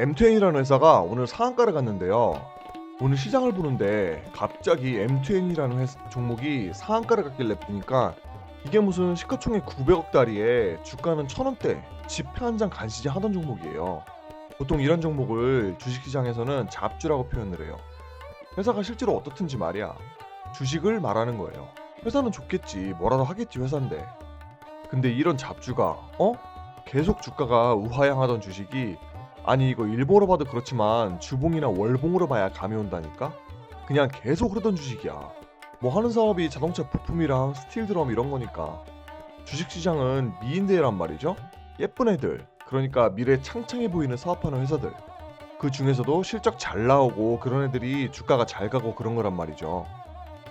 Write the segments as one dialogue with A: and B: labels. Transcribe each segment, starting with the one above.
A: M2N이라는 회사가 오늘 상한가를 갔는데요. 오늘 시장을 보는데 갑자기 M2N이라는 회사, 종목이 상한가를 갔길래 보니까 이게 무슨 시가총액 900억짜리에 주가는 1000원대 지폐 한 장 간시지 하던 종목이에요. 보통 이런 종목을 주식시장에서는 잡주라고 표현을 해요. 회사가 실제로 어떻든지 말이야. 주식을 말하는 거예요. 회사는 좋겠지. 뭐라도 하겠지 회사인데. 근데 이런 잡주가 어? 계속 주가가 우하향하던 주식이 아니 이거 일보로 봐도 그렇지만 주봉이나 월봉으로 봐야 감이 온다니까? 그냥 계속 흐르던 주식이야. 뭐 하는 사업이 자동차 부품이랑 스틸 드럼 이런 거니까. 주식시장은 미인대란 말이죠. 예쁜 애들, 그러니까 미래 창창해 보이는 사업하는 회사들. 그 중에서도 실적 잘 나오고 그런 애들이 주가가 잘 가고 그런 거란 말이죠.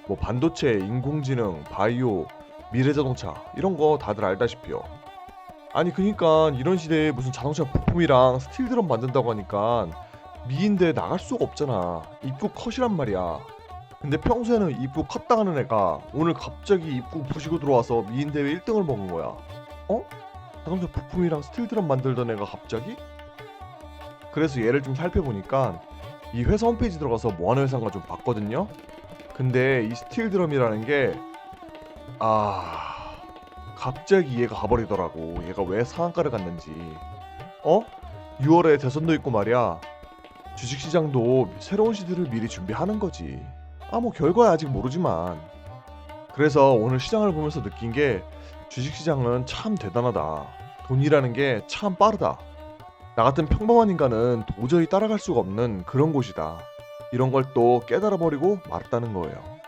A: 뭐 반도체, 인공지능, 바이오, 미래자동차 이런 거 다들 알다시피요. 아니 그니까 이런 시대에 무슨 자동차 부품이랑 스틸 드럼 만든다고 하니까 미인대 나갈 수가 없잖아. 입구 컷이란 말이야. 근데 평소에는 입구 컷 당하는 애가 오늘 갑자기 입구 부시고 들어와서 미인 대회 1등을 먹은 거야. 어? 자동차 부품이랑 스틸 드럼 만들던 애가 갑자기? 그래서 얘를 좀 살펴보니까 이 회사 홈페이지 들어가서 뭐 하는 회사인가 좀 봤거든요. 근데 이 스틸 드럼이라는 게 아... 갑자기 얘가 가버리더라고. 얘가 왜 상한가를 갔는지. 어? 6월에 대선도 있고 말이야. 주식시장도 새로운 시대를 미리 준비하는 거지. 아 뭐 결과야 아직 모르지만. 그래서 오늘 시장을 보면서 느낀 게 주식시장은 참 대단하다. 돈이라는 게 참 빠르다. 나 같은 평범한 인간은 도저히 따라갈 수가 없는 그런 곳이다. 이런 걸 또 깨달아 버리고 말았다는 거예요.